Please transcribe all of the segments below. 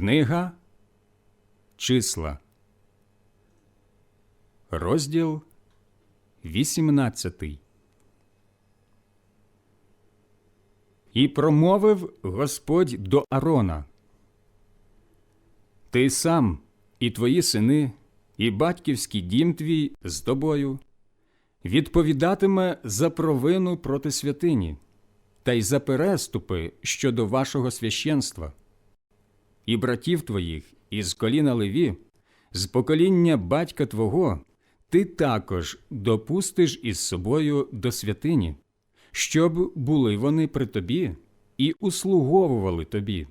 Книга Числа, розділ 18. І промовив Господь до Арона. Ти сам і твої сини, і батьківський дім твій з тобою відповідатиме за провину проти святині та й за переступи щодо вашого священства і братів твоїх із коліна Леві, з покоління батька твого, ти також допустиш із собою до святині, щоб були вони при тобі і услуговували тобі,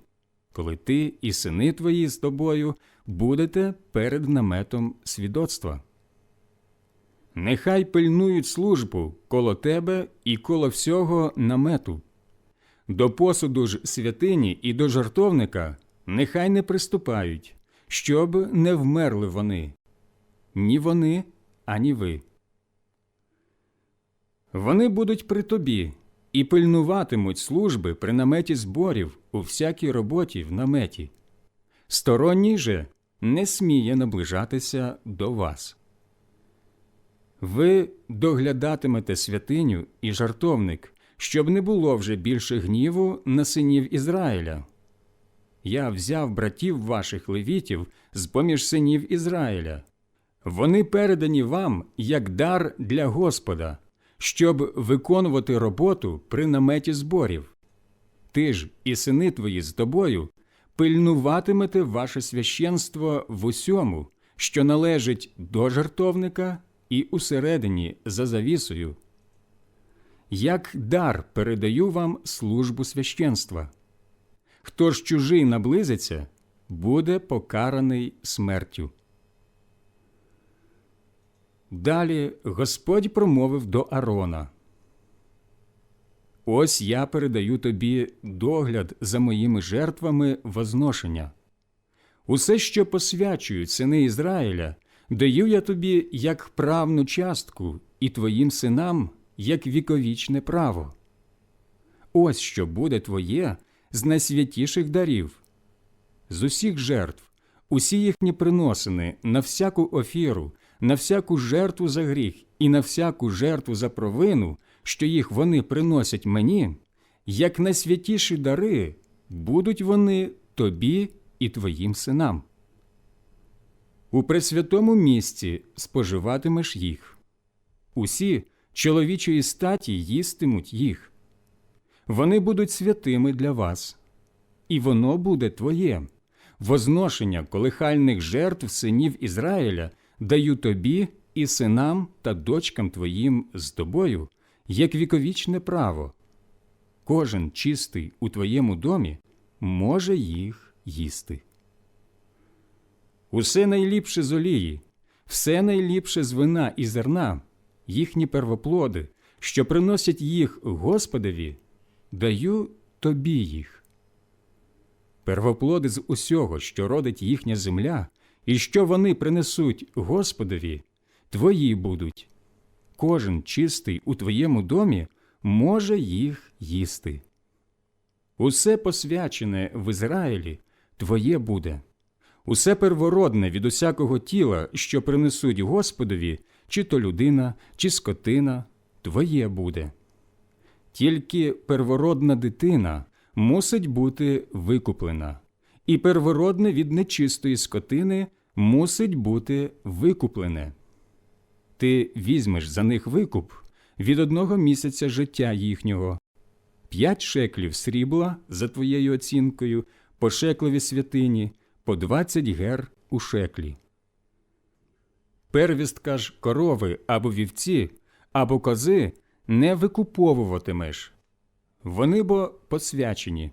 коли ти і сини твої з тобою будете перед наметом свідоцтва. Нехай пильнують службу коло тебе і коло всього намету. До посуду ж святині і до жартовника нехай не приступають, щоб не вмерли вони, ні вони, ані ви. Вони будуть при тобі і пильнуватимуть служби при наметі зборів у всякій роботі в наметі. Сторонній же не сміє наближатися до вас. Ви доглядатимете святиню і жартовник, щоб не було вже більше гніву на синів Ізраїля. Я взяв братів ваших левітів з поміж синів Ізраїля. Вони передані вам як дар для Господа, щоб виконувати роботу при наметі зборів. Ти ж і сини твої з тобою пильнуватимете ваше священство в усьому, що належить до жартовника і усередині за завісою. Як дар передаю вам службу священства. Хто ж чужий наблизиться, буде покараний смертю. Далі Господь промовив до Арона. Ось я передаю тобі догляд за моїми жертвами возношення. Усе, що посвячують сини Ізраїля, даю я тобі як правну частку і твоїм синам як віковічне право. Ось що буде твоє з найсвятіших дарів. З усіх жертв, усі їхні приносини на всяку офіру, на всяку жертву за гріх і на всяку жертву за провину, що їх вони приносять мені, як найсвятіші дари, будуть вони тобі і твоїм синам. У пресвятому місці споживатимеш їх. Усі чоловічої статі їстимуть їх. Вони будуть святими для вас, і воно буде твоє. Возношення колихальних жертв синів Ізраїля даю тобі і синам та дочкам твоїм з тобою, як віковічне право. Кожен чистий у твоєму домі може їх їсти. Усе найліпше з олії, все найліпше з вина і зерна, їхні первоплоди, що приносять їх Господові, даю тобі їх. Первоплоди з усього, що родить їхня земля, і що вони принесуть Господові, твої будуть. Кожен чистий у твоєму домі може їх їсти. Усе посвячене в Ізраїлі твоє буде. Усе первородне від усякого тіла, що принесуть Господові, чи то людина, чи скотина, твоє буде. Тільки первородна дитина мусить бути викуплена, і первородне від нечистої скотини мусить бути викуплене. Ти візьмеш за них викуп від одного місяця життя їхнього, п'ять шеклів срібла за твоєю оцінкою, по шеклові святині, по двадцять гер у шеклі. Первістка ж корови або вівці, або кози не викуповуватимеш. Вони бо посвячені.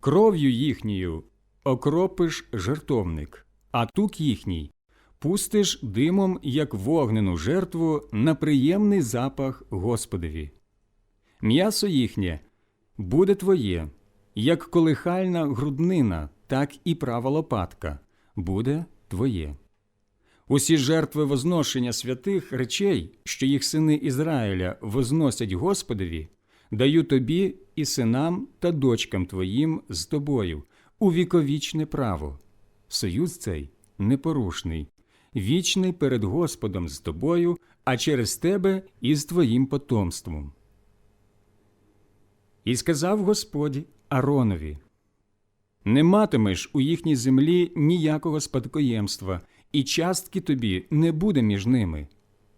Кров'ю їхньою окропиш жертовник, а тук їхній пустиш димом, як вогнену жертву на приємний запах Господові. М'ясо їхнє буде твоє, як колихальна груднина, так і права лопатка буде твоє. Усі жертви возношення святих речей, що їх сини Ізраїля возносять Господові, даю тобі і синам та дочкам твоїм з тобою увіковічне право. Союз цей непорушний, вічний перед Господом з тобою, а через тебе і з твоїм потомством. І сказав Господь Аронові: Не матимеш у їхній землі ніякого спадкоємства, і частки тобі не буде між ними.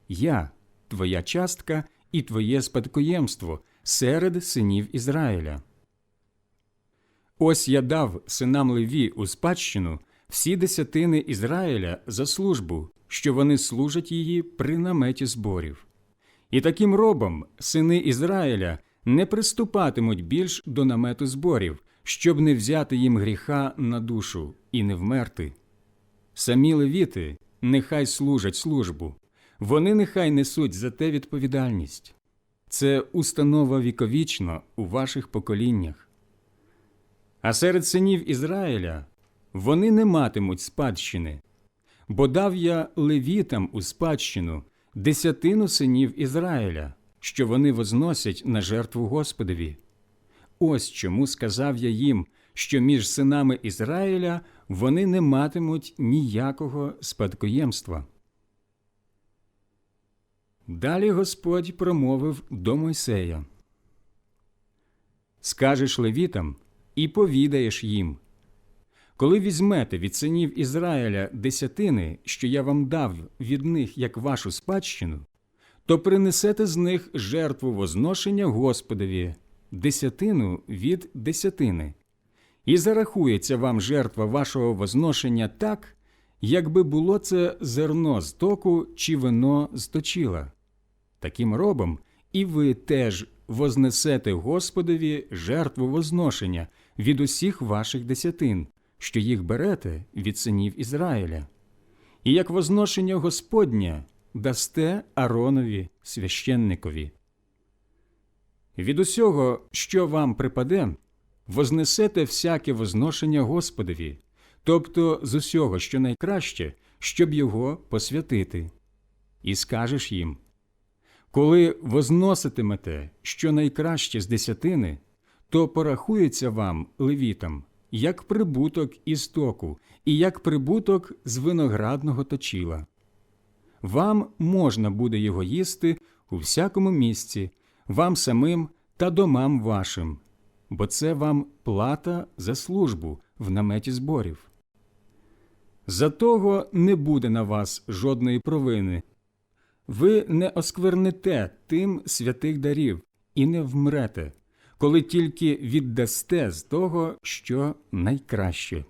Я, твоя частка і твоє спадкоємство серед синів Ізраїля. Ось я дав синам Леві у спадщину всі десятини Ізраїля за службу, що вони служать її при наметі зборів. І таким робом сини Ізраїля не приступатимуть більш до намету зборів, щоб не взяти їм гріха на душу і не вмерти. Самі левіти нехай служать службу, вони нехай несуть за те відповідальність. Це установа віковічна у ваших поколіннях. А серед синів Ізраїля вони не матимуть спадщини, бо дав я левітам у спадщину десятину синів Ізраїля, що вони возносять на жертву Господові. Ось чому сказав я їм, що між синами Ізраїля вони не матимуть ніякого спадкоємства. Далі Господь промовив до Мойсея Скажеш левітам і повідаєш їм. Коли візьмете від синів Ізраїля десятини, що я вам дав від них як вашу спадщину, то принесете з них жертву возношення Господові, десятину від десятини, і зарахується вам жертва вашого возношення так, якби було це зерно з току чи вино з точила. Таким робом і ви теж вознесете Господові жертву возношення від усіх ваших десятин, що їх берете від синів Ізраїля. І як возношення Господнє дасте Аронові священникові. Від усього, що вам припаде, вознесете всяке возношення Господові, тобто з усього, що найкраще, щоб його посвятити. І скажеш їм коли возноситимете що найкраще з десятини, то порахується вам, левітам, як прибуток із току і як прибуток з виноградного точила. Вам можна буде його їсти у всякому місці, вам самим та домам вашим, бо це вам плата за службу в наметі зборів. За того не буде на вас жодної провини. Ви не оскверните тим святих дарів і не вмрете, коли тільки віддасте з того, що найкраще.